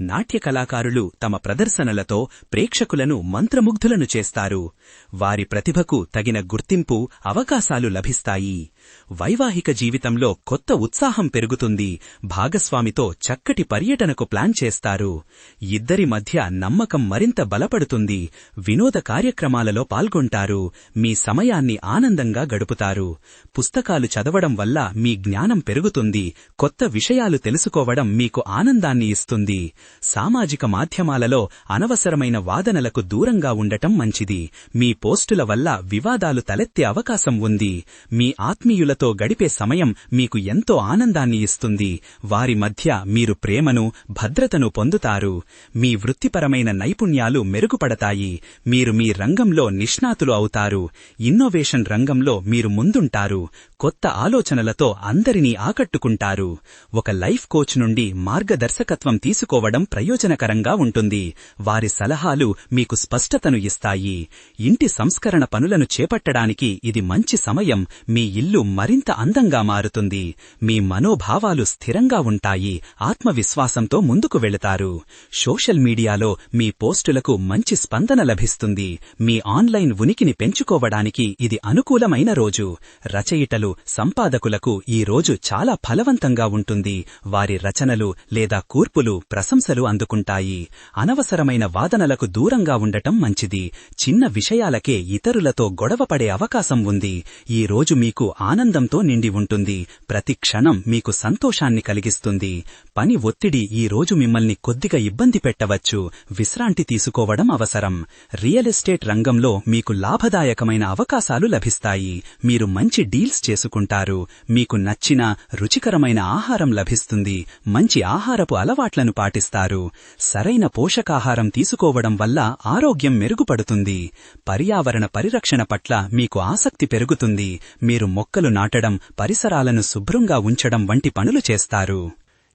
నాట్య కళాకారులు తమ ప్రదర్శనలతో ప్రేక్షకులను మంత్రముగ్ధులను చేస్తారు. వారి ప్రతిభకు తగిన గుర్తింపు అవకాశాలు లభిస్తాయి. వైవాహిక జీవితంలో కొత్త ఉత్సాహం పెరుగుతుంది. భాగస్వామితో చక్కటి పర్యటనకు ప్లాన్ చేస్తారు. ఇద్దరి మధ్య నమ్మకం మరింత బలపడుతుంది. వినోద కార్యక్రమాలలో పాల్గొంటారు. మీ సమయాన్ని ఆనందంగా గడుపుతారు. పుస్తకాలు చదవడం వల్ల మీ జ్ఞానం పెరుగుతుంది. కొత్త విషయాలు తెలుసుకోవడం మీకు ఆనందాన్ని ఇస్తుంది. సామాజిక మాధ్యమాలలో అనవసరమైన వాదనలకు దూరంగా ఉండటం మంచిది. మీ పోస్టుల వల్ల వివాదాలు తలెత్తే అవకాశం ఉంది. మీ ఆత్మీయ ఆత్మీయులతో గడిపే సమయం మీకు ఎంతో ఆనందాన్ని ఇస్తుంది. వారి మధ్య మీరు ప్రేమను భద్రతను పొందుతారు. మీ వృత్తిపరమైన నైపుణ్యాలు మెరుగుపడతాయి. మీరు మీ రంగంలో నిష్ణాతులు అవుతారు. ఇన్నోవేషన్ రంగంలో మీరు ముందుంటారు. కొత్త ఆలోచనలతో అందరినీ ఆకట్టుకుంటారు. ఒక లైఫ్ కోచ్ నుండి మార్గదర్శకత్వం తీసుకోవడం ప్రయోజనకరంగా ఉంటుంది. వారి సలహాలు మీకు స్పష్టతను ఇస్తాయి. ఇంటి సంస్కరణ పనులను చేపట్టడానికి ఇది మంచి సమయం. మీ ఇల్లు మరింత అందంగా మారుతుంది. మీ మనోభావాలు స్థిరంగా ఉంటాయి. ఆత్మవిశ్వాసంతో ముందుకు వెళతారు. సోషల్ మీడియాలో మీ పోస్టులకు మంచి స్పందన లభిస్తుంది. మీ ఆన్లైన్ ఉనికిని పెంచుకోవడానికి ఇది అనుకూలమైన రోజు. రచయితలు సంపాదకులకు ఈ రోజు చాలా ఫలవంతంగా ఉంటుంది. వారి రచనలు లేదా కూర్పులు ప్రశంసలు అందుకుంటాయి. అనవసరమైన వాదనలకు దూరంగా ఉండటం మంచిది. చిన్న విషయాలకే ఇతరులతో గొడవపడే అవకాశం ఉంది. ఈ రోజు మీకు ఆనందంతో నిండి ఉంటుంది. ప్రతి క్షణం మీకు సంతోషాన్ని కలిగిస్తుంది. పని ఒత్తిడి ఈ రోజు మిమ్మల్ని కొద్దిగా ఇబ్బంది పెట్టవచ్చు. విశ్రాంతి తీసుకోవడం అవసరం. రియల్ ఎస్టేట్ రంగంలో మీకు లాభదాయకమైన అవకాశాలు లభిస్తాయి. మీరు మంచి డీల్స్ చేసుకుంటారు. మీకు నచ్చిన రుచికరమైన ఆహారం లభిస్తుంది. మంచి ఆహారపు అలవాట్లను పాటిస్తారు. సరైన పోషకాహారం తీసుకోవడం వల్ల ఆరోగ్యం మెరుగుపడుతుంది. పర్యావరణ పరిరక్షణ పట్ల మీకు ఆసక్తి పెరుగుతుంది. మీరు మొక్క మొక్కలు నాటడం పరిసరాలను శుభ్రంగా ఉంచడం వంటి పనులు చేస్తారు.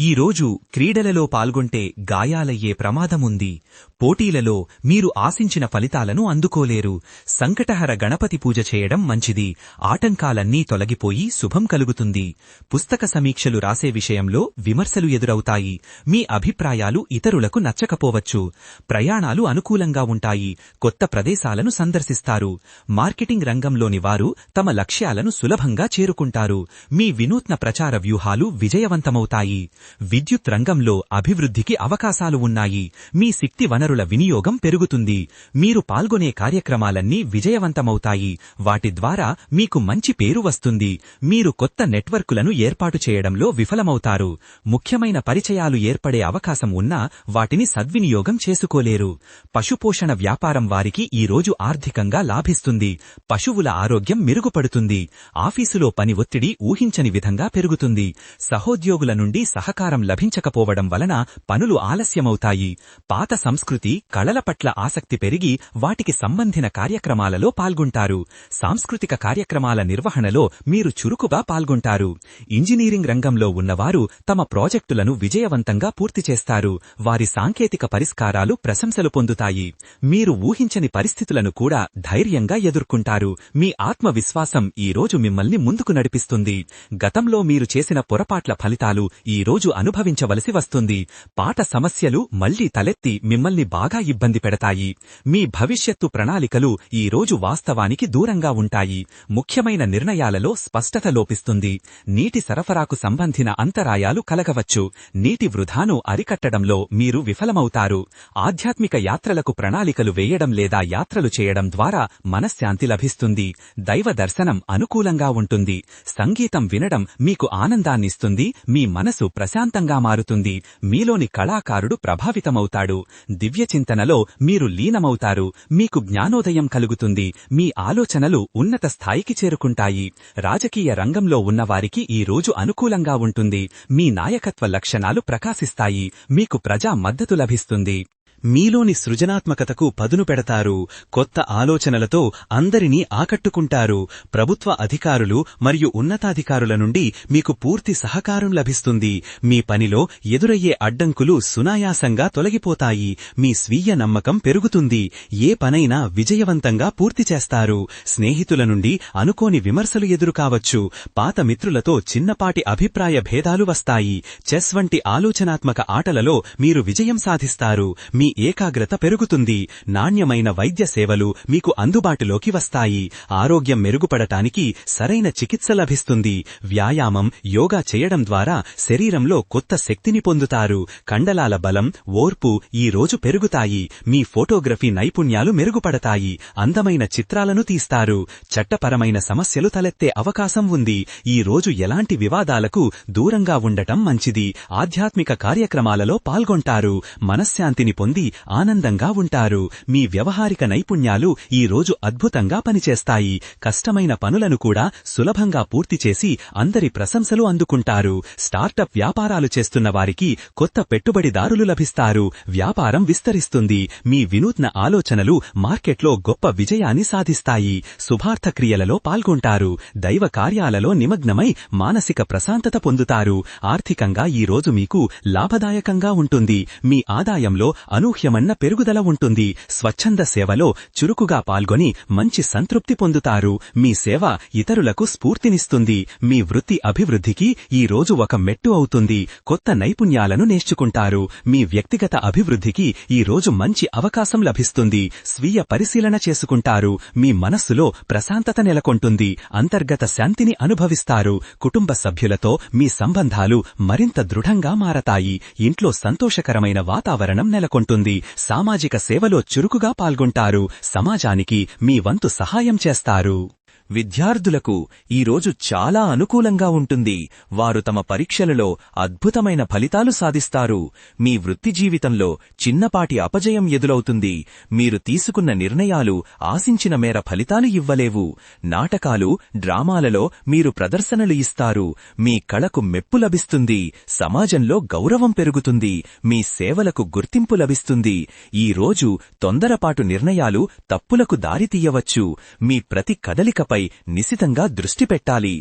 ఈ రోజు క్రీడలలో పాల్గొంటే గాయాలయ్యే ప్రమాదముంది. పోటీలలో మీరు ఆశించిన ఫలితాలను అందుకోలేరు. సంకటహర గణపతి పూజ చేయడం మంచిది. ఆటంకాలన్నీ తొలగిపోయి శుభం కలుగుతుంది. పుస్తక సమీక్షలు రాసే విషయంలో విమర్శలు ఎదురవుతాయి. మీ అభిప్రాయాలు ఇతరులకు నచ్చకపోవచ్చు. ప్రయాణాలు అనుకూలంగా ఉంటాయి. కొత్త ప్రదేశాలను సందర్శిస్తారు. మార్కెటింగ్ రంగంలోని వారు తమ లక్ష్యాలను సులభంగా చేరుకుంటారు. మీ వినూత్న ప్రచార వ్యూహాలు విజయవంతమవుతాయి. విద్యుత్ రంగంలో అభివృద్ధికి అవకాశాలు ఉన్నాయి. మీ శక్తి వనరుల వినియోగం పెరుగుతుంది. మీరు పాల్గొనే కార్యక్రమాలన్నీ విజయవంతమవుతాయి. వాటి ద్వారా మీకు మంచి పేరు వస్తుంది. మీరు కొత్త నెట్వర్కులను ఏర్పాటు చేయడంలో విఫలమవుతారు. ముఖ్యమైన పరిచయాలు ఏర్పడే అవకాశం ఉన్నా వాటిని సద్వినియోగం చేసుకోలేరు. పశుపోషణ వ్యాపారం వారికి ఈ రోజు ఆర్థికంగా లాభిస్తుంది. పశువుల ఆరోగ్యం మెరుగుపడుతుంది. ఆఫీసులో పని ఒత్తిడి ఊహించని విధంగా పెరుగుతుంది. సహోద్యోగుల నుండి సహకారం లభించకపోవడం వలన పనులు ఆలస్యమవుతాయి. పాత సంస్కృతి కళల పట్ల ఆసక్తి పెరిగి వాటికి సంబంధిన కార్యక్రమాలలో పాల్గొంటారు. సాంస్కృతిక కార్యక్రమాల నిర్వహణలో మీరు చురుకుగా పాల్గొంటారు. ఇంజనీరింగ్ రంగంలో ఉన్నవారు తమ ప్రాజెక్టులను విజయవంతంగా పూర్తి చేస్తారు. వారి సాంకేతిక పరిష్కారాలు ప్రశంసలు పొందుతాయి. మీరు ఊహించని పరిస్థితులను కూడా ధైర్యంగా ఎదుర్కొంటారు. మీ ఆత్మవిశ్వాసం ఈ రోజు మిమ్మల్ని ముందుకు నడిపిస్తుంది. గతంలో మీరు చేసిన పొరపాట్ల ఫలితాలు ఈ రోజు అనుభవించవలసి వస్తుంది. పాట సమస్యలు మళ్ళీ తలెత్తి మిమ్మల్ని బాగా ఇబ్బంది పెడతాయి. మీ భవిష్యత్తు ప్రణాళికలు ఈ రోజు వాస్తవానికి దూరంగా ఉంటాయి. ముఖ్యమైన నిర్ణయాలలో స్పష్టత లోపిస్తుంది. నీటి సరఫరాకు సంబంధిన అంతరాయాలు కలగవచ్చు. నీటి వృధాను అరికట్టడంలో మీరు విఫలమవుతారు. ఆధ్యాత్మిక యాత్రలకు ప్రణాళికలు వేయడం లేదా యాత్రలు చేయడం ద్వారా మనశ్శాంతి లభిస్తుంది. దైవ దర్శనం అనుకూలంగా ఉంటుంది. సంగీతం వినడం మీకు ఆనందాన్నిస్తుంది. మీ మనసు ప్రశాంతంగా మారుతుంది. మీలోని కళాకారుడు ప్రభావితమవుతాడు. దివ్యచింతనలో మీరు లీనమవుతారు. మీకు జ్ఞానోదయం కలుగుతుంది. మీ ఆలోచనలు ఉన్నత స్థాయికి చేరుకుంటాయి. రాజకీయ రంగంలో ఉన్నవారికి ఈ రోజు అనుకూలంగా ఉంటుంది. మీ నాయకత్వ లక్షణాలు ప్రకాశిస్తాయి. మీకు ప్రజా మద్దతు లభిస్తుంది. మీలోని సృజనాత్మకతకు పదును పెడతారు. కొత్త ఆలోచనలతో అందరినీ ఆకట్టుకుంటారు. ప్రభుత్వ అధికారులు మరియు ఉన్నతాధికారుల నుండి మీకు పూర్తి సహకారం లభిస్తుంది. మీ పనిలో ఎదురయ్యే అడ్డంకులు సునాయాసంగా తొలగిపోతాయి. మీ స్వీయ నమ్మకం పెరుగుతుంది. ఏ పనైనా విజయవంతంగా పూర్తి చేస్తారు. స్నేహితుల నుండి అనుకోని విమర్శలు ఎదురుకావచ్చు. పాత మిత్రులతో చిన్నపాటి అభిప్రాయ భేదాలు వస్తాయి. చెస్ వంటి ఆలోచనాత్మక ఆటలలో మీరు విజయం సాధిస్తారు. మీ ఏకాగ్రత పెరుగుతుంది. నాణ్యమైన వైద్య సేవలు మీకు అందుబాటులోకి వస్తాయి. ఆరోగ్యం మెరుగుపడటానికి సరైన చికిత్స లభిస్తుంది. వ్యాయామం యోగా చేయడం ద్వారా శరీరంలో కొత్త శక్తిని పొందుతారు. కండలాల బలం ఓర్పు ఈ రోజు పెరుగుతాయి. మీ ఫోటోగ్రఫీ నైపుణ్యాలు మెరుగుపడతాయి. అందమైన చిత్రాలను తీస్తారు. చట్టపరమైన సమస్యలు తలెత్తే అవకాశం ఉంది. ఈ రోజు ఎలాంటి వివాదాలకు దూరంగా ఉండటం మంచిది. ఆధ్యాత్మిక కార్యక్రమాలలో పాల్గొంటారు. మనశ్శాంతిని పొంది ఆనందంగా ఉంటారు. మీ వ్యవహారిక నైపుణ్యాలు ఈ రోజు అద్భుతంగా పనిచేస్తాయి. కష్టమైన పనులను కూడా సులభంగా పూర్తి చేసి అందరి ప్రశంసలు అందుకుంటారు. స్టార్టప్ వ్యాపారాలు చేస్తున్న వారికి కొత్త పెట్టుబడిదారులు లభిస్తారు. వ్యాపారం విస్తరిస్తుంది. మీ వినూత్న ఆలోచనలు మార్కెట్లో గొప్ప విజయాన్ని సాధిస్తాయి. శుభార్థ క్రియలలో పాల్గొంటారు. దైవ కార్యాలలో నిమగ్నమై మానసిక ప్రశాంతత పొందుతారు. ఆర్థికంగా ఈ రోజు మీకు లాభదాయకంగా ఉంటుంది. మీ ఆదాయంలో అనూహ్యమన్న పెరుగుదల ఉంటుంది. స్వచ్ఛంద సేవలో చురుకుగా పాల్గొని మంచి సంతృప్తి పొందుతారు. మీ సేవ ఇతరులకు స్ఫూర్తినిస్తుంది. మీ వృత్తి అభివృద్ధికి ఈ రోజు ఒక మెట్టు అవుతుంది. కొత్త నైపుణ్యాలను నేర్చుకుంటారు. మీ వ్యక్తిగత అభివృద్ధికి ఈ రోజు మంచి అవకాశం లభిస్తుంది. స్వీయ పరిశీలన చేసుకుంటారు. మీ మనస్సులో ప్రశాంతత నెలకొంటుంది. అంతర్గత శాంతిని అనుభవిస్తారు. కుటుంబ సభ్యులతో మీ సంబంధాలు మరింత దృఢంగా మారతాయి. ఇంట్లో సంతోషకరమైన వాతావరణం నెలకొంటుంది. సామాజిక సేవలో చురుకుగా పాల్గొంటారు. సమాజానికి మీ వంతు సహాయం చేస్తారు. విద్యార్థులకు ఈరోజు చాలా అనుకూలంగా ఉంటుంది. వారు తమ పరీక్షలలో అద్భుతమైన ఫలితాలు సాధిస్తారు. మీ వృత్తి జీవితంలో చిన్నపాటి అపజయం ఎదురవుతుంది. మీరు తీసుకున్న నిర్ణయాలు ఆశించిన మేర ఫలితాలు ఇవ్వలేవు. నాటకాలు డ్రామాలలో మీరు ప్రదర్శనలు ఇస్తారు. మీ కళకు మెప్పు లభిస్తుంది. సమాజంలో గౌరవం పెరుగుతుంది. మీ సేవలకు గుర్తింపు లభిస్తుంది. ఈ రోజు తొందరపాటు నిర్ణయాలు తప్పులకు దారితీయవచ్చు మీ ప్రతి కదలికపై నిశితంగా దృష్టి పెట్టాలి.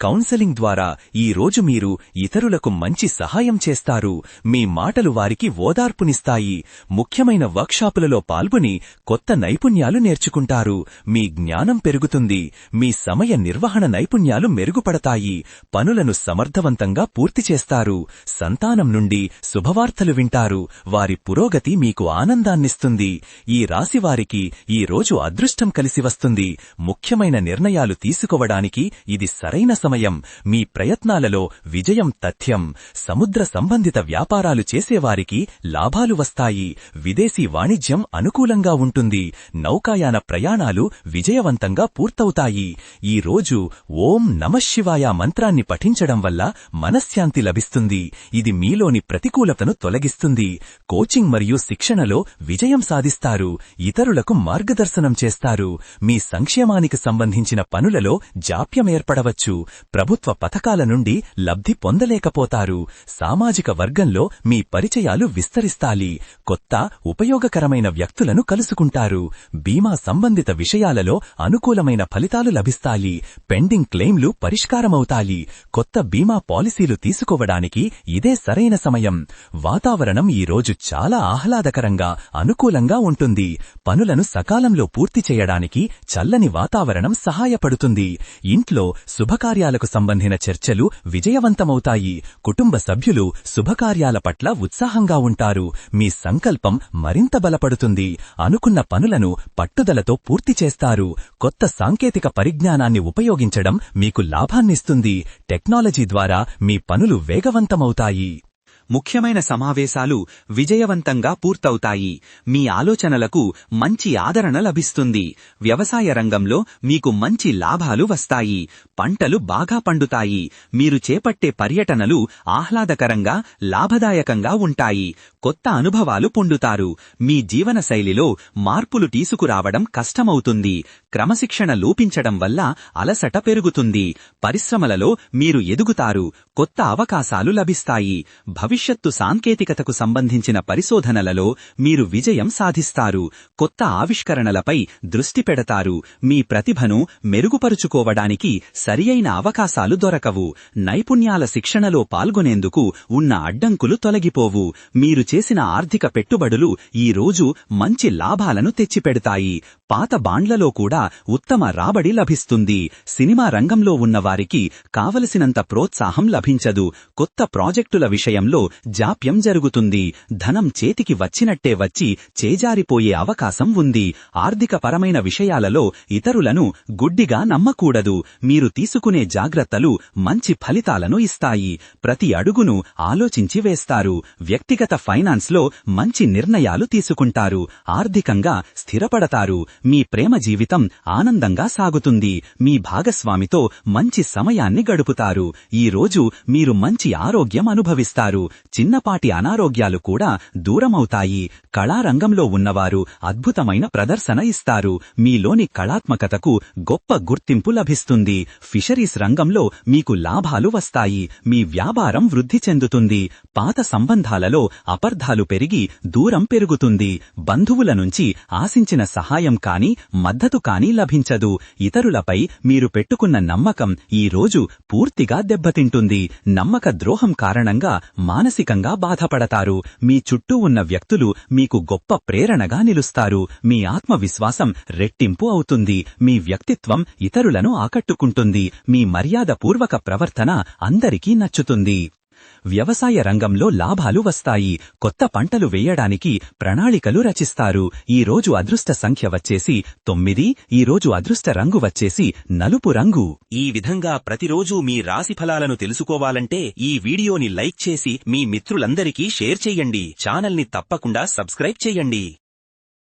కౌన్సెలింగ్ ద్వారా ఈ రోజు మీరు ఇతరులకు మంచి సహాయం చేస్తారు. మీ మాటలు వారికి ఓదార్పునిస్తాయి. ముఖ్యమైన వర్క్షాపులలో పాల్గొని కొత్త నైపుణ్యాలు నేర్చుకుంటారు. మీ జ్ఞానం పెరుగుతుంది. మీ సమయ నిర్వహణ నైపుణ్యాలు మెరుగుపడతాయి. పనులను సమర్థవంతంగా పూర్తి చేస్తారు. సంతానం నుండి శుభవార్తలు వింటారు. వారి పురోగతి మీకు ఆనందాన్నిస్తుంది. ఈ రాశివారికి ఈ రోజు అదృష్టం కలిసి వస్తుంది. ముఖ్యమైన నిర్ణయాలు తీసుకోవడానికి ఇది సరైన సమయం మీ ప్రయత్నాలలో విజయం తథ్యం సముద్ర సంబంధిత వ్యాపారాలు చేసేవారికి లాభాలు వస్తాయి. విదేశీ వాణిజ్యం అనుకూలంగా ఉంటుంది. నౌకాయాన ప్రయాణాలు విజయవంతంగా పూర్తవుతాయి. ఈ రోజు ఓం నమశివాయ మంత్రాన్ని పఠించడం వల్ల మనశ్శాంతి లభిస్తుంది. ఇది మీలోని ప్రతికూలతను తొలగిస్తుంది. కోచింగ్ మరియు శిక్షణలో విజయం సాధిస్తారు. ఇతరులకు మార్గదర్శనం చేస్తారు. మీ సంక్షేమానికి సంబంధించిన పనులలో జాప్యం ఏర్పడవచ్చు. ప్రభుత్వ పథకాల నుండి లబ్ధి పొందలేకపోతారు. సామాజిక వర్గంలో మీ పరిచయాలు విస్తరిస్తాలి. కొత్త ఉపయోగకరమైన వ్యక్తులను కలుసుకుంటారు. బీమా సంబంధిత విషయాలలో అనుకూలమైన ఫలితాలు లభిస్తాయి. పెండింగ్ క్లెయిమ్లు పరిష్కారమవుతాయి. కొత్త బీమా పాలసీలు తీసుకోవడానికి ఇదే సరైన సమయం. వాతావరణం ఈ రోజు చాలా ఆహ్లాదకరంగా అనుకూలంగా ఉంటుంది. పనులను సకాలంలో పూర్తి చేయడానికి చల్లని వాతావరణం సహాయపడుతుంది. ఇంట్లో శుభ శుభకార్యాలకు సంబంధించిన చర్చలు విజయవంతమవుతాయి. కుటుంబ సభ్యులు శుభకార్యాల పట్ల ఉత్సాహంగా ఉంటారు. మీ సంకల్పం మరింత బలపడుతుంది. అనుకున్న పనులను పట్టుదలతో పూర్తి చేస్తారు. కొత్త సాంకేతిక పరిజ్ఞానాన్ని ఉపయోగించడం మీకు లాభాన్నిస్తుంది. టెక్నాలజీ ద్వారా మీ పనులు వేగవంతమవుతాయి. ముఖ్యమైన సమావేశాలు విజయవంతంగా పూర్తవుతాయి. మీ ఆలోచనలకు మంచి ఆదరణ లభిస్తుంది. వ్యవసాయ రంగంలో మీకు మంచి లాభాలు వస్తాయి. పంటలు బాగా పండుతాయి. మీరు చేపట్టే పర్యటనలు ఆహ్లాదకరంగా లాభదాయకంగా ఉంటాయి. కొత్త అనుభవాలు పొందుతారు. మీ జీవనశైలిలో మార్పులు తీసుకురావడం కష్టమవుతుంది. క్రమశిక్షణ లోపించడం వల్ల అలసట పెరుగుతుంది. పరిశ్రమలలో మీరు ఎదుగుతారు. కొత్త అవకాశాలు లభిస్తాయి. భవిష్యత్ భవిష్యత్తు సాంకేతికతకు సంబంధించిన పరిశోధనలలో మీరు విజయం సాధిస్తారు. కొత్త ఆవిష్కరణలపై దృష్టి పెడతారు. మీ ప్రతిభను మెరుగుపరుచుకోవడానికి సరియైన అవకాశాలు దొరకవు. నైపుణ్యాల శిక్షణలో పాల్గొనేందుకు ఉన్న అడ్డంకులు తొలగిపోవు. మీరు చేసిన ఆర్థిక పెట్టుబడులు ఈ రోజు మంచి లాభాలను తెచ్చిపెడతాయి. పాత బాండ్లలో కూడా ఉత్తమ రాబడి లభిస్తుంది. సినిమా రంగంలో ఉన్నవారికి కావలసినంత ప్రోత్సాహం లభించదు. కొత్త ప్రాజెక్టుల విషయంలో జాప్యం జరుగుతుంది. ధనం చేతికి వచ్చినట్టే వచ్చి చేజారిపోయే అవకాశం ఉంది. ఆర్థికపరమైన విషయాలలో ఇతరులను గుడ్డిగా నమ్మకూడదు. మీరు తీసుకునే జాగ్రత్తలు మంచి ఫలితాలను ఇస్తాయి. ప్రతి అడుగును ఆలోచించి వేస్తారు. వ్యక్తిగత ఫైనాన్స్లో మంచి నిర్ణయాలు తీసుకుంటారు. ఆర్థికంగా స్థిరపడతారు. మీ ప్రేమ జీవితం ఆనందంగా సాగుతుంది. మీ భాగస్వామితో మంచి సమయాన్ని గడుపుతారు. ఈ రోజు మీరు మంచి ఆరోగ్యం అనుభవిస్తారు. చిన్నపాటి అనారోగ్యాలు కూడా దూరమవుతాయి. కళారంగంలో ఉన్నవారు అద్భుతమైన ప్రదర్శన ఇస్తారు. మీలోని కళాత్మకతకు గొప్ప గుర్తింపు లభిస్తుంది. ఫిషరీస్ రంగంలో మీకు లాభాలు వస్తాయి. మీ వ్యాపారం వృద్ధి చెందుతుంది. పాత సంబంధాలలో అపర్ధాలు పెరిగి దూరం పెరుగుతుంది. బంధువుల నుంచి ఆశించిన సహాయం కాని మద్దతు కాని లభించదు. ఇతరులపై మీరు పెట్టుకున్న నమ్మకం ఈ రోజు పూర్తిగా దెబ్బతింటుంది. నమ్మక ద్రోహం కారణంగా మానసికంగా బాధపడతారు. మీ చుట్టూ ఉన్న వ్యక్తులు మీకు గొప్ప ప్రేరణగా నిలుస్తారు. మీ ఆత్మవిశ్వాసం రెట్టింపు అవుతుంది. మీ వ్యక్తిత్వం ఇతరులను ఆకట్టుకుంటుంది. మీ మర్యాదపూర్వక ప్రవర్తన అందరికీ నచ్చుతుంది. వ్యవసాయ రంగంలో లాభాలు వస్తాయి. కొత్త పంటలు వేయడానికి ప్రణాళికలు రచిస్తారు. ఈ రోజు అదృష్ట సంఖ్య వచ్చేసి తొమ్మిది. ఈరోజు అదృష్ట రంగు వచ్చేసి నలుపు రంగు. ఈ విధంగా ప్రతిరోజు మీ రాశి ఫలాలను తెలుసుకోవాలంటే ఈ వీడియోని లైక్ చేసి మీ మిత్రులందరికీ షేర్ చెయ్యండి ఛానల్ని తప్పకుండా సబ్స్క్రైబ్ చేయండి.